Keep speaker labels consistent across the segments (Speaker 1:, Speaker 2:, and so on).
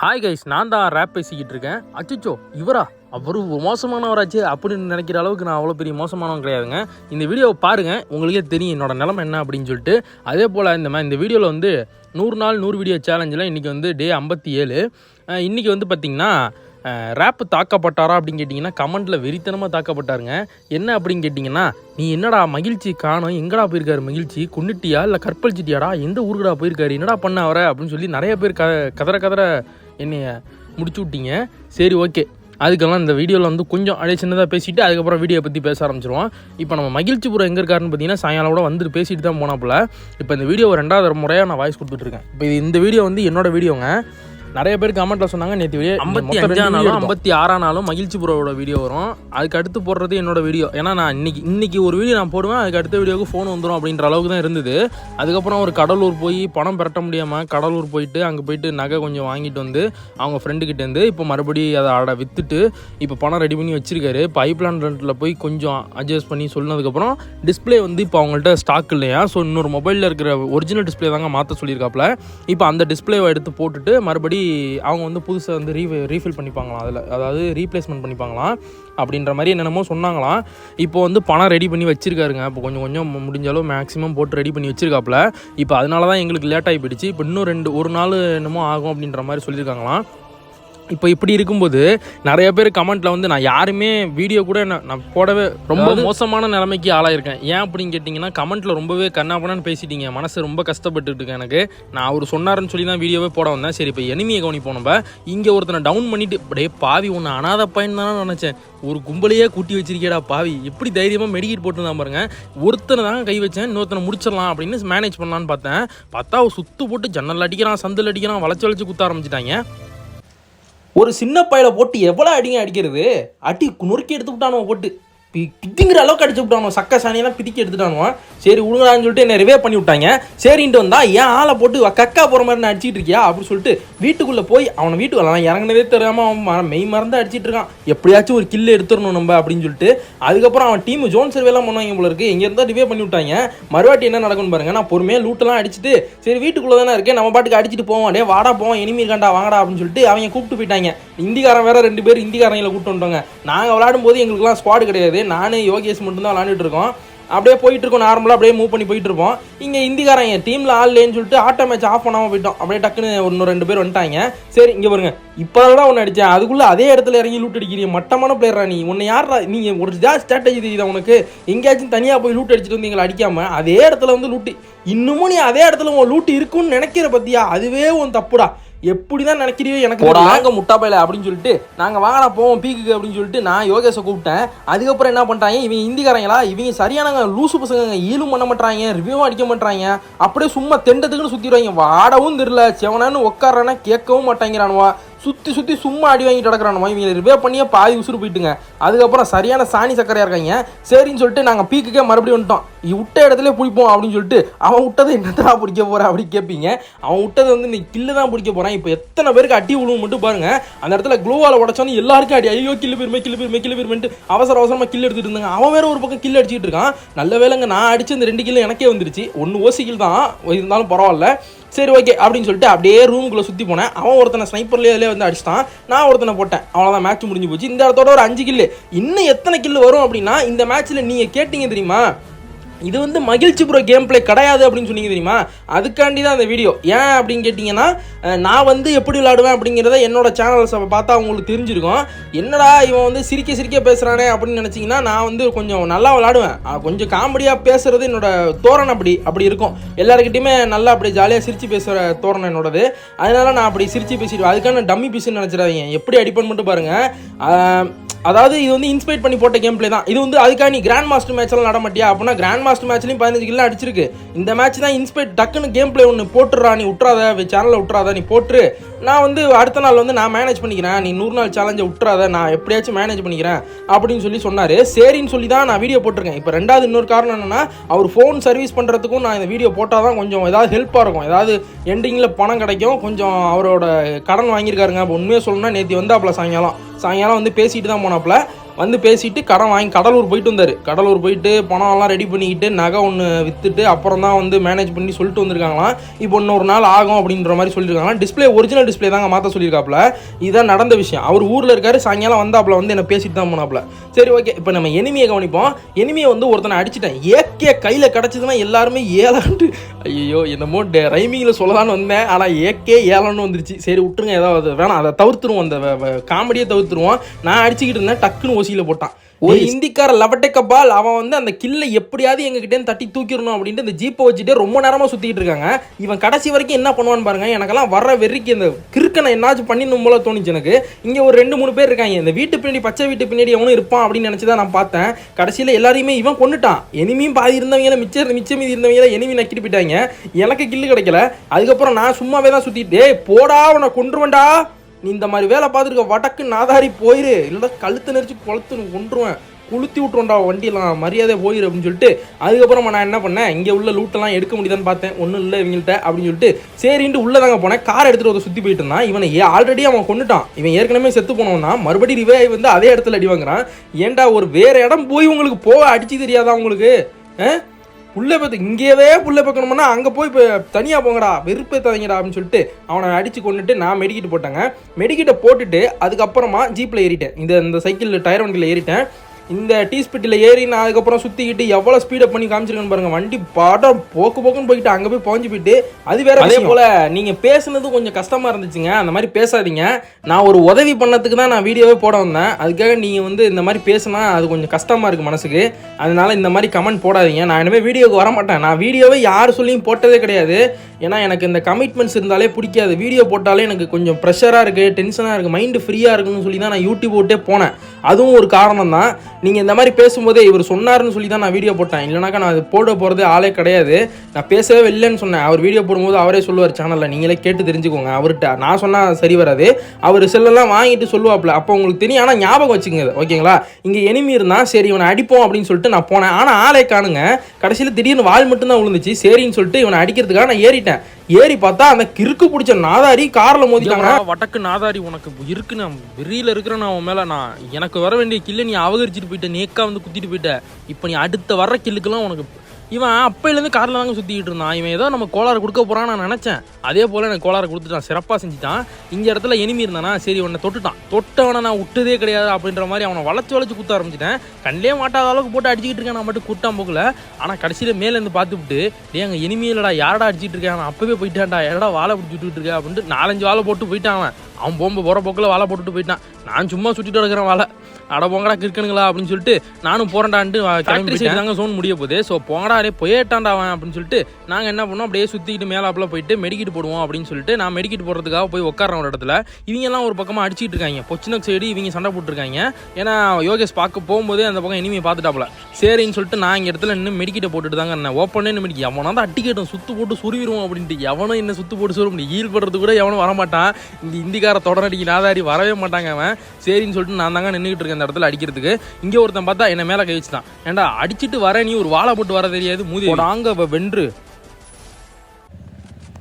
Speaker 1: Hi guys நான் தான் rape பேசிக்கிட்டு இருக்கேன். அச்சச்சோ இவரா? அவரு மோசமானவராச்சு அப்படின்னு நினைக்கிற அளவுக்கு நான் அவ்வளோ பெரிய மோசமானவன் கிடையாதுங்க. இந்த வீடியோவை பாருங்கள் உங்களுக்கே தெரியும் என்னோட நிலமை என்ன அப்படின்னு சொல்லிட்டு. அதே போல் இந்த மாதிரி இந்த வீடியோவில் வந்து நூறு நாள் நூறு வீடியோ சேலஞ்சில் இன்றைக்கி வந்து டே ஐம்பத்தி ஏழு. இன்றைக்கி வந்து பார்த்திங்கன்னா ரேப் தாக்கப்பட்டாரா அப்படின்னு கேட்டிங்கன்னா கமெண்ட்டில் வெறித்தனமாக தாக்கப்பட்டாருங்க. என்ன அப்படின்னு கேட்டிங்கன்னா நீ என்னடா மகிழ்ச்சி காணோம்? எங்கடா போயிருக்காரு மகிழ்ச்சி? கொண்டுட்டியா? இல்லை கற்பழிச்சிட்டியாடா? எந்த ஊருக்குடா போயிருக்காரு? என்னடா பண்ண அவரை? அப்படின்னு சொல்லி நிறைய பேர் க கதற கதற என்னைய முடிச்சு விட்டீங்க. சரி ஓகே. அதுக்கெல்லாம் இந்த வீடியோவில் வந்து கொஞ்சம் அப்படியே சின்னதாக பேசிட்டு அதுக்கப்புறம் வீடியோ பற்றி பேச ஆரம்பிச்சிருவோம். இப்போ நம்ம மகிழ்ச்சிபுரம் எங்கே இருக்காருன்னு பார்த்தீங்கன்னா சாயங்காலம் கூட வந்துட்டு பேசிட்டு தான் போனாப்புல. இப்போ இந்த வீடியோ ரெண்டாவது முறையாக நான் வாய்ஸ் கொடுத்துட்ருக்கேன் இப்போ இது இந்த வீடியோ வந்து என்னோடய வீடியோங்க. நிறைய பேர் கமெண்ட்ல சொன்னாங்க நேற்று வீடியோ ஐம்பத்தி அஞ்சாம் நாளும் ஐம்பத்தி ஆறாம் நாளும் மகிழ்ச்சி புரோட வீடியோ வரும். அதுக்கு அடுத்து போடுறது என்னோட வீடியோ ஏன்னா நான் இன்னைக்கு இன்னைக்கு ஒரு வீடியோ நான் போடுவேன் அதுக்கு அடுத்த வீடியோக்கு ஃபோன் வந்துடும் அப்படின்ற அளவுக்கு தான் இருந்தது. அதுக்கப்புறம் ஒரு கடலூர் போய் பணம் பெரட்ட முடியாமல் கடலூர் போயிட்டு அங்கே போயிட்டு நகை கொஞ்சம் வாங்கிட்டு வந்து அவங்க ஃப்ரெண்டுக்கிட்டேருந்து இப்போ மறுபடியும் அதை அட விற்றுட்டு இப்போ பணம் ரெடி பண்ணி வச்சிருக்காரு. இப்போ ஐப்ளான் ரெண்டில் போய் கொஞ்சம் அட்ஜஸ்ட் பண்ணி சொன்னதுக்கப்புறம் டிஸ்ப்ளே வந்து இப்போ அவங்கள்ட்ட ஸ்டாக் இல்லையா? ஸோ இன்னொரு மொபைலில் இருக்கிற ஒரிஜினல் டிஸ்ப்ளே தாங்க மாற்ற சொல்லியிருக்காப்புல. இப்போ அந்த டிஸ்ப்ளேவை எடுத்து போட்டுட்டு மறுபடி அவங்க வந்து புதுசாக வந்து ரீ ரீஃபில் பண்ணிப்பாங்களாம் அதில். அதாவது ரீப்ளேஸ்மெண்ட் பண்ணிப்பாங்களாம் அப்படின்ற மாதிரி என்னென்னமோ சொன்னாங்களாம். இப்போ வந்து பணம் ரெடி பண்ணி வச்சுருக்காருங்க. இப்போ கொஞ்சம் கொஞ்சம் முடிஞ்ச அளவு மேக்ஸிமம் போட்டு ரெடி பண்ணி வச்சிருக்காப்புல. இப்போ அதனால தான் எங்களுக்கு லேட் ஆகி போயிடுச்சு. இப்போ இன்னும் ரெண்டு ஒரு நாள் என்னமோ ஆகும் அப்படின்ற மாதிரி சொல்லியிருக்காங்களாம். இப்போ இப்படி இருக்கும்போது நிறைய பேர் கமெண்ட்ல வந்து நான் யாருமே வீடியோ கூட நான் போடவே ரொம்ப மோசமான நிலைமைக்கு ஆளாயிருக்கேன். ஏன் அப்படின்னு கேட்டிங்கன்னா கமெண்ட்ல ரொம்பவே கண்ணாப்பண்ணான்னு பேசிட்டீங்க. மனசு ரொம்ப கஷ்டப்பட்டுட்டு இருக்கு எனக்கு. நான் அவர் சொன்னாருன்னு சொல்லி தான் வீடியோவே போட வந்தேன். சரி இப்போ எனிமியை கவனிப்போம் நம்ம. இங்கே ஒருத்தனை டவுன் பண்ணிட்டு அப்படியே பாவி ஒன்று அனாத பையன் தானே நினச்சேன். ஒரு கும்பலையே கூட்டி வச்சிருக்கேடா பாவி. எப்படி தைரியமாக மெடிக்கேட் போட்டு பாருங்க. ஒருத்தனை தான் கை வச்சேன். இன்னொருத்தனை முடிச்சிடலாம் அப்படின்னு மேனேஜ் பண்ணலான்னு பார்த்தேன். பார்த்தா சுத்து போட்டு ஜன்னல் அடிக்கிறான் சந்தில் அடிக்கிறான் வளைச்சு வளைச்சு குத்த ஆரம்பிச்சிட்டாங்க. ஒரு சின்ன பையில போட்டு எவ்வளோ அடிங்க அடிக்கிறது? அடி நொறுக்கி எடுத்து விட்டானோ போட்டு. பிதிங்கிற அளவுக்கு அடிச்சு விட்டானோ சக்க சாணியெல்லாம் பிதிக்கி எடுத்துட்டானுவான் சரி விடுங்கடான்னு சொல்லிட்டு என்ன ரிவே பண்ணி விட்டாங்க. சரின்ட்டு வந்தா ஏன் ஆளை போட்டு கக்கா போகிற மாதிரி நான் அடிச்சிட்டு இருக்கியா? அப்படின்னு சொல்லிட்டு வீட்டுக்குள்ளே போய் அவனை வீட்டுக்குள்ள நான் இறங்கினதே தெரியாம அவன் ம- மெய் மறந்து அடிச்சிட்டு இருக்கான். எப்படியாச்சும் ஒரு கில்லு எடுத்துடணும் நம்ம அப்படின்னு சொல்லிட்டு அதுக்கப்புறம் அவன் டீம் ஜோன் சர்வேலாம் பண்ணுவாங்க போல இருக்கு. எங்கே இருந்தால் ரிவே பண்ணி விட்டாங்க. மறுவாட்டி என்ன நடக்கும்னு பாருங்க நான் பொறுமையாக லூட்டெல்லாம் அடிச்சுட்டு சரி வீட்டுக்குள்ளே தானே இருக்கேன் நம்ம பாட்டுக்கு அடிச்சுட்டு போவோம் டே வாடா போவோம் எனிமி இருக்காண்டா வாங்கடா அப்படின்னு சொல்லிட்டு அவங்க கூப்பிட்டு போயிட்டாங்க. இந்திக்காரன் வேற ரெண்டு பேர் இந்திக்காரங்களை கூப்பிட்டு வந்துட்டாங்க. நாங்கள் விளையாடும் போது எங்களுக்குலாம் ஸ்குவாடு கிடையாது. நானே யோகேஷ் மட்டும்தான் விளாண்டுட்டு இருக்கோம். அப்படியே போயிட்டு இருக்கோம் நார்மலாக அப்படியே மூவ் பண்ணி போயிட்டு இருப்போம் இங்கே இந்திக்காரங்க டீமில் ஆள் இல்லைன்னு சொல்லிட்டு ஆட்டோ மேட்ச் ஆஃப் பண்ணாமல் போயிட்டோம். அப்படியே டக்குன்னு ஒன்று ரெண்டு பேர் வந்துட்டாங்க. சரி இங்கே பாருங்க. இப்போ தான் ஒன்று அடித்தேன் அதுக்குள்ளே அதே இடத்துல இறங்கி லூட் அடிக்கிறீங்க மட்டமான பிளேயரா நீ. உன்னை யாரா நீங்கள் ஒரு ஜா ஸ்ட்ராட்டஜி தெரியுதா உனக்கு? எங்கேயாச்சும் தனியாக போய் லூட் அடிச்சுட்டு வந்து எங்களை அடிக்காமல் அதே இடத்துல வந்து லூட்டு இன்னமும் நீ அதே இடத்துல உன் லூட்டு இருக்குன்னு நினைக்கிற பத்தியா? அதுவே உன் தப்புடா. எப்படி தான் நினைக்கிறியோ எனக்கு நாங்க முட்டா பையல அப்படின்னு சொல்லிட்டு நாங்க வாங்கடா போவோம் பீக்குக்கு அப்படின்னு சொல்லிட்டு நான் யோகேஷை கூப்பிட்டேன். அதுக்கப்புறம் என்ன பண்ணிட்டாங்க இவங்க இந்திக்காரங்களா இவங்க சரியானங்க லூசு பசங்க ஈலும் பண்ண மாட்டாங்க ரிவ்யூவும் அடிக்க மாட்டாங்க அப்படியே சும்மா தெண்டத்துக்குன்னு சுத்திடுவாங்க. வாடவும் தெரியல செவனான்னு உட்காரனா கேட்கவும் மாட்டாங்கிறானுவா. சுற்றி சுற்றி சும்மா அடி வாங்கிட்டு கிடக்கிறானுமா இவங்க ரிவே பண்ணியே பாதி உசுறு போயிட்டுங்க. அதுக்கப்புறம் சரியான சாணி சக்கரையாக இருக்காங்க சரின்னு சொல்லிட்டு நாங்கள் பீக்குக்கே மறுபடியும் வந்துட்டோம். நீ விட்ட இடத்துல பிடிப்போம் அப்படின்னு சொல்லிட்டு அவன் விட்டதை என்னதான் பிடிக்க போற? அப்படி கேட்பீங்க அவன் விட்டதை வந்து நீ கில்லு தான் பிடிக்க போகிறான் இப்போ எத்தனை பேருக்கு அடி விழுவும் மட்டும் பாருங்க. அந்த இடத்துல க்ளூவால் உடச்சோன்னு எல்லாருக்கும் அடி. ஐயோ கில்லு பெருமை கில்லு பெருமை கில்லு பெருமைன்ட்டு அவசர அவசரமாக கில் எடுத்துட்டு இருந்தாங்க. அவன் வேற ஒரு பக்கம் கில் அடிச்சிட்டு இருக்கான். நல்ல வேலைங்க நான் அடிச்சு இந்த ரெண்டு கில்லு எனக்கே வந்துருச்சு. ஒன்று ஓசி கில் தான். இருந்தாலும் பரவாயில்ல. சரி ஓகே அப்படின்னு சொல்லிட்டு அப்படியே ரூமுக்குள்ளே சுற்றி போனேன். அவன் ஒருத்தனை ஸ்னைப்பர்லேயே அதிலே வந்து அடிச்சிட்டான். நான் ஒருத்தனை போட்டேன். அவ்வளோதான் மேட்ச் முடிஞ்சு போச்சு. இந்த இடத்தோட ஒரு அஞ்சு கில்லு இன்னும் எத்தனை கில்லு வரும் அப்படின்னா இந்த மேட்ச்சில் நீங்கள் கேட்டீங்க தெரியுமா? இது வந்து மகிழ்ச்சி ப்ரோ கேம் பிளே கிடையாது அப்படின்னு சொன்னீங்க தெரியுமா? அதுக்காண்டி தான் அந்த வீடியோ ஏன் அப்படின்னு கேட்டிங்கன்னா நான் வந்து எப்படி விளாடுவேன் அப்படிங்கிறத என்னோட சேனல்ஸை பார்த்தா உங்களுக்கு தெரிஞ்சிருக்கும். என்னடா இவன் வந்து சிரிக்க சிரிக்க பேசுகிறானே அப்படின்னு நினச்சிங்கன்னா நான் வந்து கொஞ்சம் நல்லா விளாடுவேன் கொஞ்சம் காமெடியாக பேசுறது என்னோட தோரணை அப்படி அப்படி இருக்கும். எல்லாருக்கிட்டையுமே நல்லா அப்படி ஜாலியாக சிரித்து பேசுகிற தோரணை என்னோடது. அதனால நான் அப்படி சிரித்து பேசிடுவேன். அதுக்கான டம்மி பீஸ்ன்னு நினச்சிடாதீங்க. எப்படி அடிப்பேன்னு மட்டும் பாருங்கள் அதாவது இது வந்து இன்ஸ்பைர் பண்ணி போட்ட கேம் பிளே தான். இது வந்து அதுக்காக நீ கிராண்ட் மாஸ்டர் மேட்ச் எல்லாம் நட மாட்டியா அப்படின்னா கிராண்ட் மாஸ்டர் மேட்ச்லையும் பதினஞ்சு கிலோ அடிச்சிருக்கு. இந்த மேட்ச் தான் இன்ஸ்பைர் டக்குன்னு கேம் பிளே ஒன்று போட்டுறா நீ விட்றாத சேனலில் விட்றாத நீ போட்டுரு. நான் வந்து அடுத்த நாள் வந்து நான் மேனேஜ் பண்ணிக்கிறேன். நீ நூறு நாள் சேலஞ்சை விட்றாத நான் எப்படியாச்சும் மேனேஜ் பண்ணிக்கிறேன் அப்படின்னு சொல்லி சொன்னார். சரின்னு சொல்லி தான் நான் வீடியோ போட்டிருக்கேன். இப்போ ரெண்டாவது இன்னொரு காரணம் என்னென்னா அவர் ஃபோன் சர்வீஸ் பண்ணுறதுக்கும் நான் இந்த வீடியோ போட்டால் தான் கொஞ்சம் ஏதாவது ஹெல்ப்பாக இருக்கும். ஏதாவது எண்டிங்கில் பணம் கிடைக்கும். கொஞ்சம் அவரோட கடன் வாங்கியிருக்காருங்க. அப்போ உண்மையாக சொல்லணும்னா நேற்று வந்தாப்புல சாயங்காலம். சாயங்காலம் வந்து பேசிட்டு தான் போனாப்புல. வந்து பேசிட்டு கடன் வாங்கி கடலூர் போயிட்டு வந்தார். கடலூர் போயிட்டு பணம் எல்லாம் ரெடி பண்ணிக்கிட்டு நகை ஒன்று விற்றுட்டு அப்புறம் தான் வந்து மேனேஜ் பண்ணி சொல்லிட்டு வந்திருக்காங்களாம். இப்போ இன்னொரு நாள் ஆகும் அப்படின்ற மாதிரி சொல்லியிருக்காங்களாம் டிஸ்ப்ளே ஒரிஜினல் டிஸ்ப்ளே தாங்க மாற்ற சொல்லியிருக்காப்புல. இதான் நடந்த விஷயம். அவர் ஊரில் இருக்காரு சாயங்காலம் வந்தாப்புல வந்து என்ன பேசிட்டு தான் போனாப்புல. சரி ஓகே இப்போ நம்ம எனிமையை கவனிப்போம். எனிமையை வந்து ஒருத்தனை அடிச்சிட்டேன். ஏகே கையில் கிடச்சதுன்னா எல்லாருமே ஏழாண்டு ஐயோ என்னமோ ரைமிங்கில் சொல்லலான்னு வந்தேன். ஆனால் ஏகே ஏழான்னு வந்துருச்சு. சரி விட்டுருங்க. ஏதாவது வேணாம். அதை தவிர்த்துருவோம். அந்த காமெடியை தவிர்த்துருவோம். நான் அடிச்சுக்கிட்டு இருந்தேன். டக்குன்னு ஓசியில் போட்டான். ஒரு இந்திக்கார லவட்டை கபால் அவன் வந்து அந்த கில்லை எப்படியாவது எங்ககிட்ட தட்டி தூக்கிடணும் அப்படின்ட்டு இந்த ஜீப்பை வச்சுட்டு ரொம்ப நேரமாக சுற்றிட்டு இருக்காங்க. இவன் கடைசி வரைக்கும் என்ன பண்ணுவான்னு பாருங்க எனக்கெல்லாம் வர்ற வெறிக்கு இந்த கிறுக்கனை என்னாச்சும் பண்ணிடணும் போல தோணுச்சு எனக்கு. இங்கே ஒரு ரெண்டு மூணு பேர் இருக்காங்க. இந்த வீட்டு பின்னாடி பச்சை வீட்டு பின்னாடி எவனும் இருப்பான் அப்படின்னு நினச்சி தான் நான் பார்த்தேன். கடைசியில் எல்லாரையுமே இவன் கொண்டுட்டான் எனிமியும் பாதி இருந்தவங்கள மிச்சம் மிச்சம் மீதி இருந்தவங்கள எனிமி நக்கிட்டு போயிட்டாங்க எனக்கு கில்லு கிடைக்கல. அதுக்கப்புறம் நான் சும்மாவே தான் சுற்றிட்டு "டேய், போடா உன்னை கொன்றுவேன்டா. நீ இந்த மாதிரி வேலை பார்த்துருக்க வடக்கு நாதாரி போயிரு. இல்லைடா கழுத்து நெரிச்சு குளத்துன்னு ஒன்றுவேன் குளுத்தி விட்ருவோம்டா வண்டியெல்லாம். மரியாதை போயிரு அப்படின்னு சொல்லிட்டு அதுக்கப்புறமா நான் என்ன பண்ணேன்? இங்கே உள்ள லூட்டெல்லாம் எடுக்க முடியுதான்னு பார்த்தேன். ஒன்றும் இல்லை இவங்கள்ட்ட அப்படின்னு சொல்லிட்டு சரின்ட்டு உள்ளே தாங்க போனேன். கார் எடுத்துகிட்டு வந்து சுற்றி போயிட்டு இருந்தான். இவனை ஆல்ரெடி அவன் கொண்டுட்டான் இவன் ஏற்கனவே செத்து போனோன்னா மறுபடியும் ரிவே வந்து அதே இடத்துல அடி வாங்குறான். ஏன்டா ஒரு வேறு இடம் போய் உங்களுக்கு போக அடிச்சு தெரியாதா உங்களுக்கு? ஆ? புள்ளை பார்த்து இங்கேயே புள்ளை பார்க்கணும்னா அங்கே போய் இப்போ தனியாக போங்கடா வெறுப்பை தவங்கடா அப்படின்னு சொல்லிட்டு அவனை அடித்து கொண்டுட்டு நான் மெடிக்கிட்டு போட்டேங்க. மெடிக்கிட்ட போட்டுட்டு அதுக்கப்புறமா ஜீப்பில் ஏறிட்டேன். இந்த இந்த சைக்கிளில் டயர் வண்டியில் ஏறிட்டேன். இந்த டீ ஸ்பிட்டில் ஏறி நான் அதுக்கப்புறம் சுற்றிக்கிட்டு எவ்வளோ ஸ்பீடப் பண்ணி காமிச்சிருக்கேன்னு பாருங்க. வண்டி பாடம் போக்கு போக்குன்னு போயிட்டு அங்கே போய் பਹੁஞ்சு போயிட்டு அது வேற அதே போல் நீங்கள் பேசுனது கொஞ்சம் கஷ்டமாக இருந்துச்சுங்க. அந்த மாதிரி பேசாதீங்க. நான் ஒரு உதவி பண்ணதுக்கு தான் நான் வீடியோவே போட வந்தேன். அதுக்காக நீங்கள் வந்து இந்த மாதிரி பேசினா அது கொஞ்சம் கஷ்டமாக இருக்குது மனசுக்கு. அதனால இந்த மாதிரி கமெண்ட் போடாதீங்க. நான் இனிமேல் வீடியோக்கு வர மாட்டேன் நான் வீடியோவே யார் சொல்லியும் போட்டதே கிடையாது. ஏன்னா எனக்கு இந்த கமிட்மெண்ட்ஸ் இருந்தாலே பிடிக்காது. வீடியோ போட்டாலே எனக்கு கொஞ்சம் ப்ரெஷராக இருக்குது டென்ஷனாக இருக்குது மைண்டு ஃப்ரீயாக இருக்குன்னு சொல்லி தான் நான் யூடியூப் விட்டே போனேன். அதுவும் ஒரு காரணம் தான் நீங்கள் இந்த மாதிரி பேசும்போதே இவர் சொன்னாருன்னு சொல்லி தான் நான் வீடியோ போட்டேன். இல்லைனாக்கா நான் அது போட போகிறது ஆளே கிடையாது. நான் பேசவே இல்லைன்னு சொன்னேன். அவர் வீடியோ போடும்போது அவரே சொல்லுவார் சேனலில் நீங்களே கேட்டு தெரிஞ்சுக்கோங்க. அவர்கிட்ட நான் சொன்னால் சரி வராது. அவர் செல்லெல்லாம் வாங்கிட்டு சொல்லுவாப்ல அப்போ உங்களுக்கு தெரியும். ஆனால் ஞாபகம் வச்சுங்க ஓகேங்களா? இங்கே எனிமி இருந்தால் சரி இவனை அடிப்போம் அப்படின்னு சொல்லிட்டு நான் போனேன். ஆனால் ஆளே காணுங்க. கடைசியில் திடீர்னு வால் மட்டும்தான் விழுந்துச்சு. சரின்னு சொல்லிட்டு இவனை அடிக்கிறதுக்காக நான் ஏறிட்டேன். ஏறி பார்த்தா அந்த கிறுக்கு பிடிச்ச நாதாரி காரில் மோதிட்டாங்க. வடக்கு நாதாரி உனக்கு இருக்கு நான் வெறியில் இருக்கிற நான் உன் மேலே நான் எனக்கு வர வேண்டிய கில்லை நீ அவகரிச்சிட்டு போயிட்ட நேக்கா வந்து குத்திட்டு போயிட்ட. இப்போ நீ அடுத்த வர்ற கில்லுக்கெல்லாம் உனக்கு இவன் அப்பையிலேருந்து காரில் தாங்க சுற்றிக்கிட்டு இருந்தான். இவன் ஏதோ நம்ம கோளாறு கொடுக்க போகிறான்னு நான் நினச்சேன். அதே போல் எனக்கு கோளாறு கொடுத்துட்டான். சிறப்பாக செஞ்சுட்டான். இந்த இடத்துல எனிமி இருந்தானா சரி உன்னை தொட்டுட்டான். தொட்டவனை நான் விட்டதே கிடையாது அப்படின்ற மாதிரி அவனை வளைச்சு வளைச்சு குத்த ஆரம்பிச்சிட்டேன். கண்ணிலே மாட்டாத அளவுக்கு போட்டு அடிச்சுக்கிட்டு இருக்கேன். நான் மட்டும் கூட்டான் போகல. ஆனால் கடைசியில் மேலேருந்து பார்த்துவிட்டு டே எங்கள் எனிமியிலடா யாரடா அடிச்சிட்டு இருக்கேன்? அவன் அப்பவே போயிட்டான்டா. எடா வாழை பிடிச்சி விட்டுட்டு இருக்க? அப்படின்ட்டு நாலஞ்சு வாழை போட்டு போயிட்டான் அவன். அவன் போம்ப போகிற போக்கில் வாழை போட்டுட்டு போயிட்டான். நான் சும்மா சுற்றிட்டு கிடக்கிறேன் வாழை அட போங்கடா கிறுக்கணுங்களா அப்படின்னு சொல்லிட்டு நானும் போறேன்டான்ட்டு கிளம்பி சைடு தாங்க சோன் முடிய போகுது. ஸோ போங்கடா டே போயிட்டான்டா அவன் அப்படின்னு சொல்லிட்டு நாங்கள் என்ன பண்ணோம் அப்படியே சுற்றிக்கிட்டு மேலாப்பில் போயிட்டு மெடிக்கிட்டு போடுவோம் அப்படின்னு சொல்லிட்டு நான் மெடிக்கிட்டு போடுறதுக்காக போய் உட்காரன் ஒரு இடத்துல. இவங்க எல்லாம் ஒரு பக்கமாக அடிச்சிட்டு இருக்காங்க. பொச்சினக் சைடு இவங்க சண்டை போட்டுருக்காங்க. ஏன்னா யோகேஷ் பார்க்க போகும்போதே அந்த பக்கம் இனிமே பார்த்துட்டாப்புல. சரின்னு சொல்லிட்டு நான் இங்கே இடத்துல நின்று மெடிக்கிட்ட போட்டுட்டு தாங்க இருந்தேன். ஓப்பனே மெடிக்க எவனா தான் அட்டிக்கட்டும் சுத்து போட்டு சுருவிடுவோம் அப்படின்ட்டு. எவனும் என்ன சுத்து போட்டு சுருவ முடியும் ஈல் படுறது கூட எவனும் வரமாட்டான். இந்த இந்திக்கார தொடரடிக்கு நாதாரி வரவே மாட்டாங்க அவன். சரின்னு சொல்லிட்டு நான் தாங்க நின்றுக்கிட்டு இருக்கேன் அந்த இடத்துல அடிக்கிறதுக்கு. இங்கே ஒருத்தன் பார்த்தா என்ன மேலே கை ஏன்டா அடிச்சிட்டு வர நீ ஒரு வாழை போட்டு வர தெரியாது மூதி. நாங்க வென்று.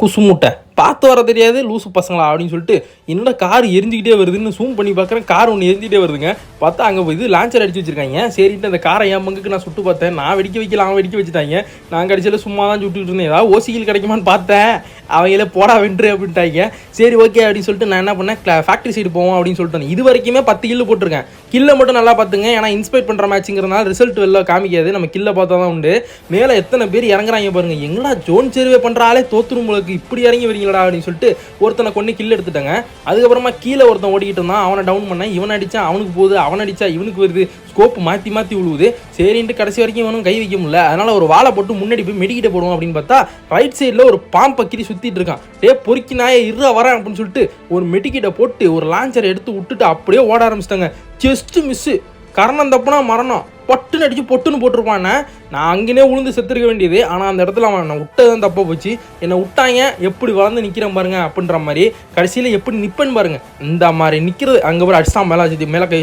Speaker 1: குசுமுட்டை. பார்த்து வர தெரியாது லூசு பசங்களா அப்படின்னு சொல்லிட்டு என்னோட கார் எரிஞ்சுக்கிட்டே வருதுன்னு ஜூம் பண்ணி பார்க்குறேன் கார் ஒன்று எரிஞ்சிட்டே வருதுங்க. பார்த்தா அங்கே இது லான்ச்சர் அடிச்சு வச்சிருக்காங்க. சரிட்டு அந்த காரை என் பங்குக்கு நான் சுட்டு பார்த்தேன். நான் வெடிக்க வைக்கல அவன் வெடிக்க வச்சுட்டாங்க. நான் கடைசியில் சும்மா தான் சுட்டுக்கிட்டு இருந்தேன். ஏதாவது ஓசிகள் கிடைக்குமான்னு பார்த்தேன். அவங்களே போடா வென்று அப்படின்ட்டாங்க. சரி ஓகே அப்படின்னு சொல்லிட்டு நான் என்ன பண்ணேன்? ஃபேக்ட்ரி சைடு போவோம் அப்படின்னு சொல்லிட்டு இது வரைக்குமே பத்து கில்லு போட்டிருக்கேன். கில்லை மட்டும் நல்லா பார்த்துங்க. ஏன்னா இன்ஸ்பைர் பண்ணுற மேட்சுங்கிறதுனால ரிசல்ட் வெளில காமிக்காது. நம்ம கில்லை பார்த்தா தான் உண்டு. மேலே எத்தனை பேர் இறங்குறாங்க பாருங்க. எங்கடா ஜோன் சர்வே பண்ணுற ஆளே தோத்துரும் உங்களுக்கு இப்படி இறங்கி வரீங்களா அப்படின்னு சொல்லிட்டு ஒருத்தனை கொண்டு கில் எடுத்துட்டாங்க. அதுக்கப்புறமா கீழே ஒருத்தன் ஓடிக்கிட்டு இருந்தான். அவனை டவுன் பண்ணேன். இவன் அடிச்சா அவனுக்கு போகுது. அவன் அடிச்சா இவனுக்கு வருது. ஸ்கோப் மாற்றி மாற்றி விழுவுது சரின்ட்டு கடைசி வரைக்கும் இவனும் கை வைக்க முடியல. அதனால ஒரு வாழை போட்டு முன்னாடி போய் மெடிக்கிட்ட போடுவோம் அப்படின்னு பார்த்தா ரைட் சைடில் ஒரு பாம்பை கிரி சுற்றிட்டு இருக்கான். டே பொறுக்கி நாயே இருறா வரேன் அப்படின்னு சொல்லிட்டு ஒரு மெடிக்கிட்ட போட்டு ஒரு லான்ச்சரை எடுத்து விட்டுட்டு அப்படியே ஓட ஆரம்பிச்சிட்டாங்க. ஜஸ்ட் மிஸ்ஸு கரணம் தப்புனா மரணம். பட்டுன்னு அடிச்சு பொட்டுன்னு போட்டிருப்பானே நான் அங்கேயே உளுந்து செத்துருக்க வேண்டியது. ஆனால் அந்த இடத்துல அவன் நான் விட்டதான் தப்பாக போச்சு. என்னை விட்டாங்க எப்படி வளர்ந்து நிற்கிறேன் பாருங்க அப்படின்ற மாதிரி. கடைசியில் எப்படி நிற்பேன்னு பாருங்க. இந்த மாதிரி நிற்கிறது அங்கே போய் அடிச்சான் மேலே அடிச்சு மேலே கை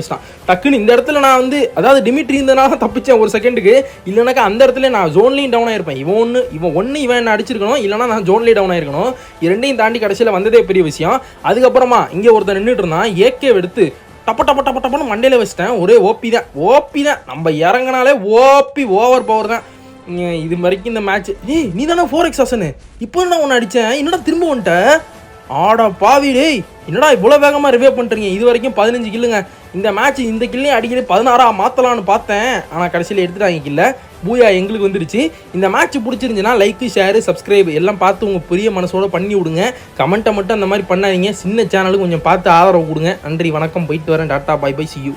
Speaker 1: டக்குன்னு இந்த இடத்துல நான் வந்து அதாவது டிமிட்ரி இருந்தனால தான் தப்பிச்சேன் ஒரு செகண்டுக்கு இல்லைனாக்கா அந்த இடத்துல நான் ஜோன்லேயும் டவுன் ஆயிருப்பேன். இவன் ஒன்று இவன் ஒன்று இவன் என்ன அடிச்சிருக்கணும். இல்லைனா நான் ஜோன்லேயே டவுன் ஆயிருக்கணும். இரண்டையும் தாண்டி கடைசியில் வந்ததே பெரிய விஷயம். அதுக்கப்புறமா இங்கே ஒருத்தன் நின்றுட்டு இருந்தான். ஏகே எடுத்து டப்ப டப்ப டப்ப டப்பன்னு மண்டையில் வச்சிட்டேன். ஒரே ஓபி தான். ஓபி தான். நம்ம இறங்கினாலே ஓபி ஓவர் பவர் தான். இது வரைக்கும் இந்த மேட்ச் ஏய் நீ தானே ஃபோர் எக்ஸ் அசனு இப்போ நான் ஒன்று அடித்தேன் என்னடா திரும்ப வந்துட்டேன் ஆடா பாவி டேய். என்னடா இவ்வளோ வேகமாக ரிவே பண்ணுறீங்க இது வரைக்கும் பதினஞ்சு கில்லுங்க இந்த மேட்ச் இந்த கில்லையும் அடிக்கடி பதினாறா மாற்றலான்னு பார்த்தேன். ஆனால் கடைசியில் எடுத்துட்டாங்க கில்ல பூயா எங்களுக்கு வந்துருச்சு. இந்த மேட்ச் பிடிச்சிருந்துச்சுன்னா லைக்கு ஷேரு சப்ஸ்கிரைப் எல்லாம் பார்த்து உங்கள் பெரிய மனசோட பண்ணி விடுங்க. கமெண்ட்டை மட்டும் அந்த மாதிரி பண்ணாதீங்க. சின்ன சேனலுக்கு கொஞ்சம் பார்த்து ஆதரவு கொடுங்க. நன்றி வணக்கம். போயிட்டு வரேன். டாட்டா பை பை சி யூ